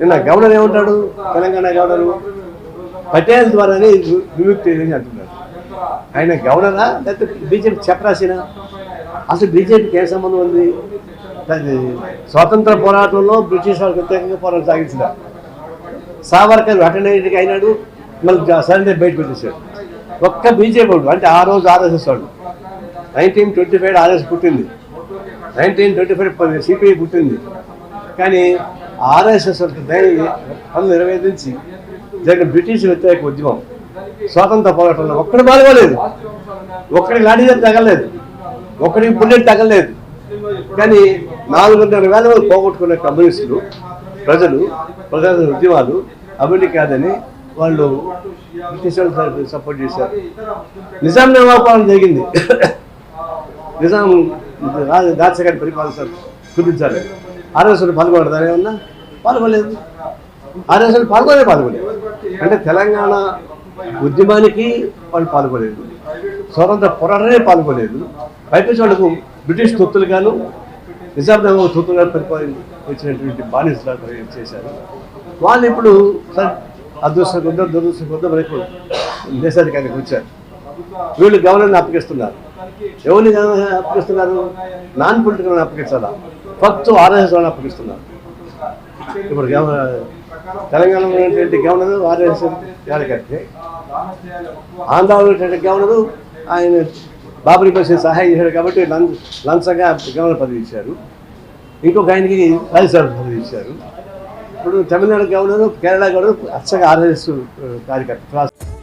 నిన్న గవర్నర్ ఏమంటాడు? తెలంగాణ గవర్నర్ పటేల్ ద్వారానే వి- విముక్తి అంటున్నాడు ఆయన గవర్నరా? లేకపోతే బీజేపీ చెప్పరాసిన? అసలు బీజేపీకి ఏ సంబంధం ఉంది? అది స్వాతంత్ర పోరాటంలో బ్రిటిష్ వాళ్ళకి ప్రత్యేకంగా పోరాటం సాగించిన సావర్కర్ అటెండెంట్కి అయినాడు. మళ్ళీ సరెండర్ బయట పెట్టేశాడు ఒక్క బీజేపీ వాడు అంటే ఆ రోజు ఆర్ఎస్ఎస్ వాడు. నైన్టీన్ ట్వంటీ ఫైవ్ ఆర్ఎస్ పుట్టింది. నైన్టీన్ ట్వంటీ ఫైవ్ సిపిఐ పుట్టింది. కానీ ఆర్ఎస్ఎస్ ఇరవై నుంచి జరిగిన బ్రిటిష్ వ్యతిరేక ఉద్యమం స్వాతంత్ర పోరాటంలో ఒక్కడు పాల్గొలేదు ఒక్కడికి లాఠీ తగలేదు ఒక్కడికి బుల్లెట్ తగలేదు కానీ నాలుగున్నర వేల మంది పోగొట్టుకున్న కమ్యూనిస్టులు ప్రజలు ప్రజల ఉద్యమాలు అభివృద్ధి కాదని వాళ్ళు బ్రిటిష్ సపోర్ట్ చేశారు. నిజాం నిర్మాపాలన జరిగింది. నిజాం దాచగారి పరిపాలన కుదించాలి ఆర్ఎస్ఎల్ పాల్గొనడం ఏమన్నా? పాల్గొలేదు ఆర్ఎస్ఎల్ పాల్గొనే పాల్గొలేదు. అంటే తెలంగాణ ఉద్యమానికి వాళ్ళు పాల్గొలేదు. స్వతంత్ర పోరాటమే పాల్గొలేదు. పైపించి వాళ్ళకు బ్రిటిష్ తొత్తులుగాను నిజాం నగర్ తొత్తులుగా పరిపాలించినటువంటి వచ్చినటువంటి బానిసలు చేశారు. వాళ్ళు ఇప్పుడు సరే అదృష్టం కొద్దో దురదృష్టం కొద్దో మనకు దేశాధికారికి వచ్చారు. వీళ్ళు గవర్నర్ని అప్పగిస్తున్నారు. ఎవరిని అప్పగిస్తున్నారు? నాన్ పొలిటికల్ అప్పగించాలా? ఫస్ట్ ఆర్ఎస్ వాళ్ళని అప్పగిస్తున్నారు. ఇప్పుడు తెలంగాణలో ఉన్నటువంటి గవర్నర్ ఆర్ఎస్ కార్యకర్తే. ఆంధ్రాలో ఉన్నటువంటి గవర్నరు ఆయన బాబరీ మసీద్ సహాయం చేశాడు కాబట్టి లం- లంచంగా గవర్నర్ పదవి ఇచ్చారు. ఇంకొక ఆయనకి రాజస్థాన్ పదవి ఇచ్చారు. ఇప్పుడు తమిళనాడు గవర్నరు కేరళ గవర్నరు అచ్చగా ఆర్ఎస్ కార్యకర్త class